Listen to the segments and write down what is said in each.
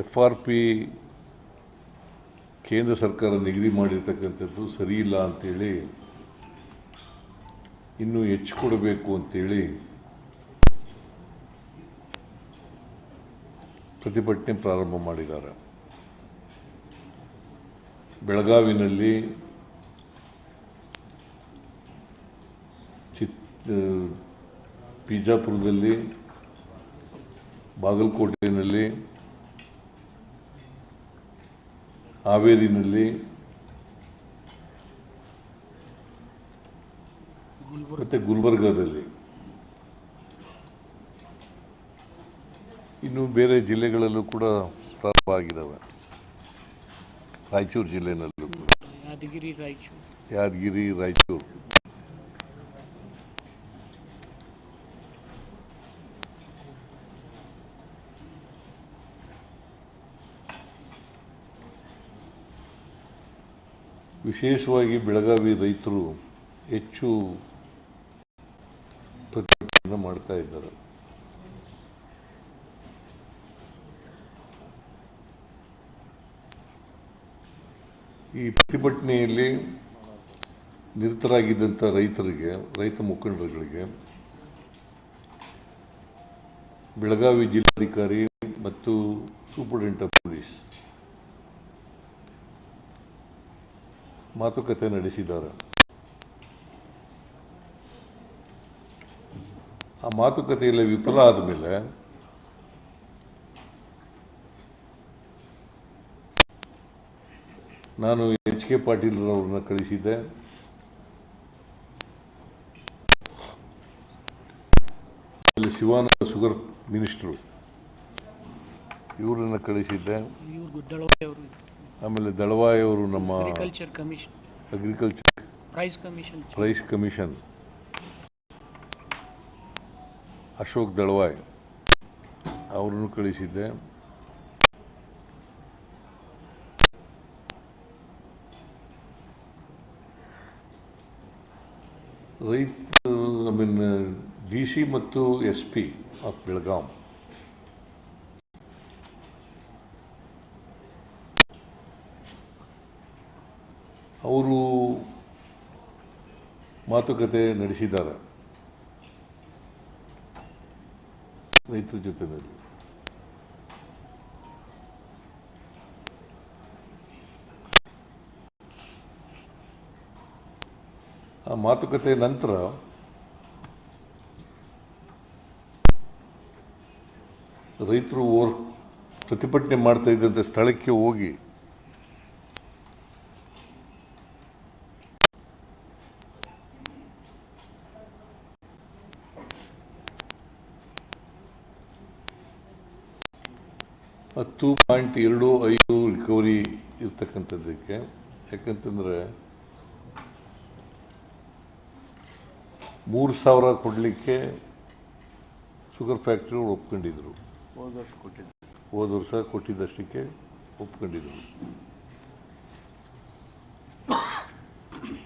F R P ಕೇಂದ್ರ ಸರ್ಕಾರ ನಿಗದಿ ಮಾಡಿರ್ತಕ್ಕಂಥದ್ದು ಸರಿ ಇಲ್ಲ ಅಂತೇಳಿ ಇನ್ನೂ ಹೆಚ್ಚು ಕೊಡಬೇಕು ಅಂತೇಳಿ ಪ್ರತಿಭಟನೆ ಪ್ರಾರಂಭ ಮಾಡಿದ್ದಾರೆ. ಬೆಳಗಾವಿನಲ್ಲಿ ಚಿತ್ ಬಿಜಾಪುರದಲ್ಲಿ, ಬಾಗಲಕೋಟೆಯಲ್ಲಿ ಹಾವೇರಿನಲ್ಲಿ ಮತ್ತು ಗುಲ್ಬರ್ಗಾದಲ್ಲಿ. ಇನ್ನು ಬೇರೆ ಜಿಲ್ಲೆಗಳಲ್ಲೂ ಕೂಡ ಪ್ರಾರಂಭ ಆಗಿದ್ದಾವೆ ರಾಯಚೂರು ಜಿಲ್ಲೆಯಲ್ಲೂ ಕೂಡ. ಯಾದಗಿರಿ ರಾಯಚೂರು. ಯಾದಗಿರಿ ರಾಯಚೂರು. ವಿಶೇಷವಾಗಿ ಬೆಳಗಾವಿ ರೈತರು ಹೆಚ್ಚು ಪ್ರತಿಭಟನೆ ಮಾಡ್ತಾ ಇದ್ದಾರೆ. ಈ ಪ್ರತಿಭಟನೆಯಲ್ಲಿ ನಿರತರಾಗಿದ್ದಂಥ ರೈತರಿಗೆ, ರೈತ ಮುಖಂಡರುಗಳಿಗೆ ಬೆಳಗಾವಿ ಜಿಲ್ಲಾಧಿಕಾರಿ ಮತ್ತು ಸೂಪರಿಂಟೆಂಡೆಂಟ್ ಆಫ್ ಪೊಲೀಸ್ ಮಾತುಕತೆ ನಡೆಸಿದ್ದಾರೆ. ಆ ಮಾತುಕತೆಯಲ್ಲಿ ವಿಫಲ ಆದಮೇಲೆ ನಾನು ಎಚ್ ಕೆ ಪಾಟೀಲ್ ಅವ್ರನ್ನ ಕಳಿಸಿದ್ದೆ. ಅಲ್ಲಿ ಶಿವಾನಂದ ಶುಗರ್ ಮಿನಿಸ್ಟ್ರು, ಇವರನ್ನು ಕಳಿಸಿದ್ದೆ. ಆಮೇಲೆ ದಳವಾಯಿ ಅವರು ನಮ್ಮ agriculture commission agriculture price commission price commission Ashok Dalwai ಅವರನ್ನು ಕಳಿಸಿದ್ದೆ. ರೈತ ಐ ಮೀನ್ ಡಿ ಸಿ ಮತ್ತು ಎಸ್ ಪಿ ಆಫ್ ಬೆಳಗಾಂ ಅವರು ಮಾತುಕತೆ ನಡೆಸಿದ್ದಾರೆ ರೈತರ ಜೊತೆಯಲ್ಲಿ. ಆ ಮಾತುಕತೆ ನಂತರ ರೈತರು ಓರ್ ಪ್ರತಿಭಟನೆ ಮಾಡ್ತಾ ಇದ್ದಂಥ ಸ್ಥಳಕ್ಕೆ ಹೋಗಿ ಹತ್ತು ಪಾಯಿಂಟ್ ಎರಡು ಐದು ರಿಕವರಿ ಇರ್ತಕ್ಕಂಥದ್ದಕ್ಕೆ. ಯಾಕಂತಂದರೆ ಮೂರು ಸಾವಿರ ಕೊಡಲಿಕ್ಕೆ ಶುಗರ್ ಫ್ಯಾಕ್ಟ್ರಿಗಳು ಒಪ್ಕೊಂಡಿದ್ರು. ಹೋದ ವರ್ಷ ಕೊಟ್ಟಿದ್ದು. ಹೋದ ವರ್ಷ ಕೊಟ್ಟಿದ್ದಷ್ಟಕ್ಕೆ ಒಪ್ಕೊಂಡಿದ್ರು.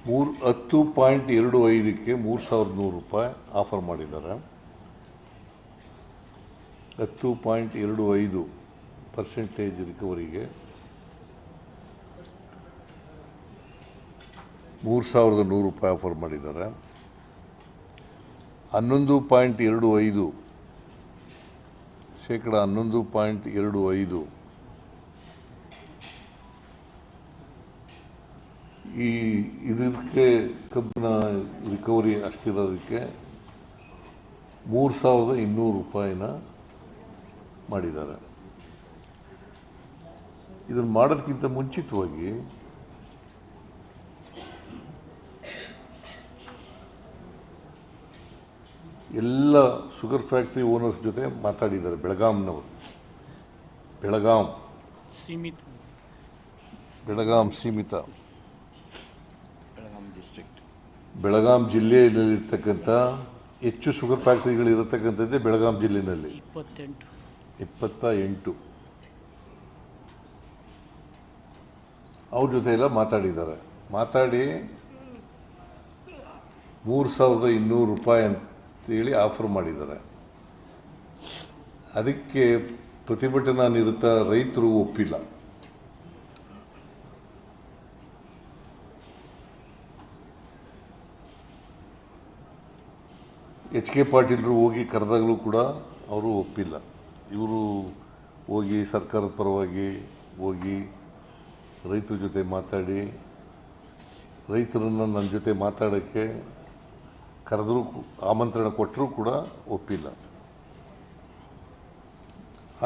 ಮೂರು ಹತ್ತು ಪಾಯಿಂಟ್ ಎರಡು ಐದಕ್ಕೆ ಮೂರು ಸಾವಿರದ ನೂರು ರೂಪಾಯಿ ಆಫರ್ ಮಾಡಿದ್ದಾರೆ. ಹತ್ತು ಪಾಯಿಂಟ್ ಎರಡು ಐದು ಪರ್ಸೆಂಟೇಜ್ ರಿಕವರಿಗೆ ಮೂರು ಸಾವಿರದ ನೂರು ರೂಪಾಯಿ ಆಫರ್ ಮಾಡಿದ್ದಾರೆ. ಹನ್ನೊಂದು ಪಾಯಿಂಟ್ ಎರಡು ಐದು, ಶೇಕಡ ಹನ್ನೊಂದು ಪಾಯಿಂಟ್ ಎರಡು ಐದು ಈ ಇದಕ್ಕೆ ಕಬ್ಬಿನ ರಿಕವರಿ ಅಷ್ಟಿರೋದಕ್ಕೆ ಮೂರು ಸಾವಿರದ ಇನ್ನೂರು ರೂಪಾಯಿನ ಮಾಡಿದ್ದಾರೆ. ಇದನ್ನು ಮಾಡೋದಕ್ಕಿಂತ ಮುಂಚಿತವಾಗಿ ಎಲ್ಲ ಶುಗರ್ ಫ್ಯಾಕ್ಟ್ರಿ ಓನರ್ಸ್ ಜೊತೆ ಮಾತಾಡಿದ್ದಾರೆ ಬೆಳಗಾಂನವರು. ಬೆಳಗಾಂ. ಸೀಮಿತ. ಬೆಳಗಾಂ ಸೀಮಿತ. ಬೆಳಗಾಂ ಡಿಸ್ಟ್ರಿಕ್ಟ್ ಬೆಳಗಾಂ ಜಿಲ್ಲೆಯಲ್ಲಿರ್ತಕ್ಕಂಥ ಹೆಚ್ಚು ಶುಗರ್ ಫ್ಯಾಕ್ಟ್ರಿಗಳಿರತಕ್ಕಂಥದ್ದೇ ಬೆಳಗಾಂ ಜಿಲ್ಲೆಯಲ್ಲಿ. ಇಪ್ಪತ್ತೆಂಟು. ಇಪ್ಪತ್ತ ಎಂಟು. ಅವ್ರ ಜೊತೆ ಎಲ್ಲ ಮಾತಾಡಿದ್ದಾರೆ. ಮಾತಾಡಿ ಮೂರು ಸಾವಿರದ ಇನ್ನೂರು ರೂಪಾಯಿ ಅಂತೇಳಿ ಆಫರ್ ಮಾಡಿದ್ದಾರೆ. ಅದಕ್ಕೆ ಪ್ರತಿಭಟನಾ ನಿರತ ರೈತರು ಒಪ್ಪಿಲ್ಲ. ಎಚ್ ಕೆ ಪಾಟೀಲರು ಹೋಗಿ ಕರೆದಾಗಲೂ ಕೂಡ ಅವರು ಒಪ್ಪಿಲ್ಲ. ಇವರು ಹೋಗಿ ಸರ್ಕಾರದ ಪರವಾಗಿ ಹೋಗಿ ರೈತರ ಜೊತೆ ಮಾತಾಡಿ ರೈತರನ್ನು ನನ್ನ ಜೊತೆ ಮಾತಾಡೋಕ್ಕೆ ಕರೆದರೂ ಆಮಂತ್ರಣ ಕೊಟ್ಟರೂ ಕೂಡ ಒಪ್ಪಿಲ್ಲ.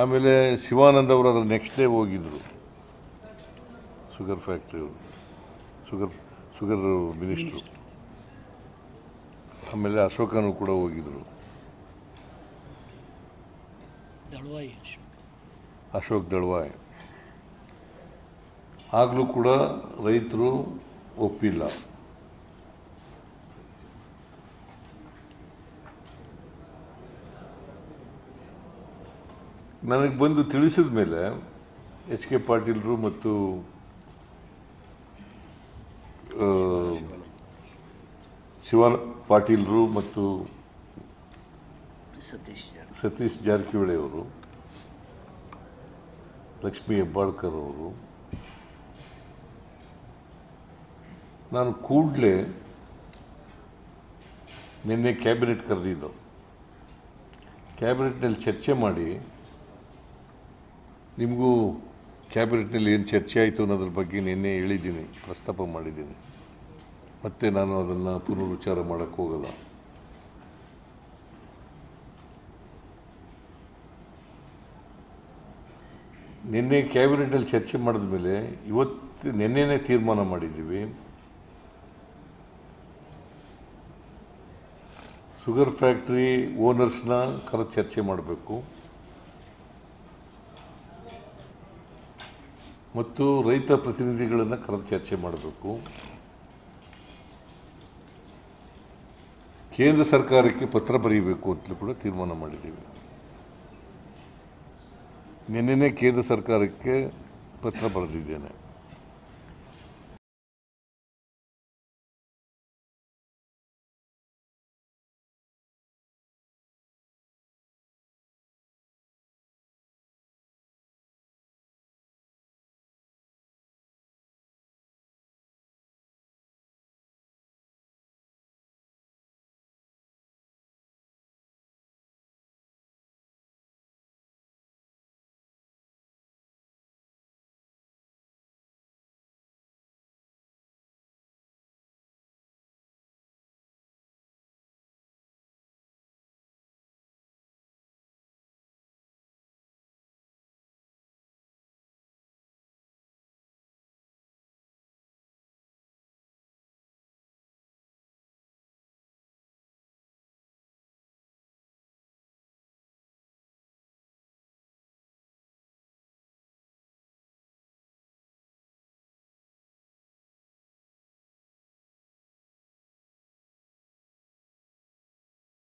ಆಮೇಲೆ ಶಿವಾನಂದ ಅವರು ಅದ್ರ ನೆಕ್ಸ್ಟ್ ಡೇ ಹೋಗಿದ್ದರು ಶುಗರ್ ಫ್ಯಾಕ್ಟ್ರಿಯವರು ಶುಗರ್ ಶುಗರ್ ಮಿನಿಸ್ಟ್ರು ಆಮೇಲೆ ಅಶೋಕನು ಕೂಡ ಹೋಗಿದ್ದರು. ಅಶೋಕ್ ದಳ್ವಾಯ್. ಆಗಲೂ ಕೂಡ ರೈತರು ಒಪ್ಪಿಲ್ಲ ನನಗೆ ಬಂದು ತಿಳಿಸಿದ ಮೇಲೆ ಎಚ್ ಕೆ ಪಾಟೀಲರು ಮತ್ತು ಶಿವ ಪಾಟೀಲರು ಮತ್ತು ಸತೀಶ್. ಸತೀಶ್ ಜಾರಕಿಹೊಳಿ ಅವರು ಲಕ್ಷ್ಮೀ ಹೆಬ್ಬಾಳ್ಕರ್ ಅವರು ನಾನು ಕೂಡಲೇ ನಿನ್ನೆ ಕ್ಯಾಬಿನೆಟ್ ಕರೆದಿದ್ದು. ಕ್ಯಾಬಿನೆಟ್ನಲ್ಲಿ ಚರ್ಚೆ ಮಾಡಿ, ನಿಮಗೂ ಕ್ಯಾಬಿನೆಟ್ನಲ್ಲಿ ಏನು ಚರ್ಚೆ ಆಯಿತು ಅನ್ನೋದ್ರ ಬಗ್ಗೆ ನಿನ್ನೆ ಹೇಳಿದ್ದೀನಿ, ಪ್ರಸ್ತಾಪ ಮಾಡಿದ್ದೀನಿ. ಮತ್ತೆ ನಾನು ಅದನ್ನು ಪುನರುಚ್ಚಾರ ಮಾಡೋಕ್ಕೆ ಹೋಗಲ್ಲ. ನಿನ್ನೆ ಕ್ಯಾಬಿನೆಟಲ್ಲಿ ಚರ್ಚೆ ಮಾಡಿದ ಮೇಲೆ ಇವತ್ತು ನಿನ್ನೆನೇ ತೀರ್ಮಾನ ಮಾಡಿದ್ದೀವಿ. ಶುಗರ್ ಫ್ಯಾಕ್ಟ್ರಿ ಓನರ್ಸ್ನ ಕರ ಚರ್ಚೆ ಮಾಡಬೇಕು. ಮತ್ತು ರೈತ ಪ್ರತಿನಿಧಿಗಳನ್ನು ಕರೆದು ಚರ್ಚೆ ಮಾಡಬೇಕು. ಕೇಂದ್ರ ಸರ್ಕಾರಕ್ಕೆ ಪತ್ರ ಬರೀಬೇಕು ಅಂತಲೂ ಕೂಡ ತೀರ್ಮಾನ ಮಾಡಿದ್ದೀವಿ. ನಿನ್ನೆನೇ ಕೇಂದ್ರ ಸರ್ಕಾರಕ್ಕೆ ಪತ್ರ ಬರೆದಿದ್ದೇನೆ.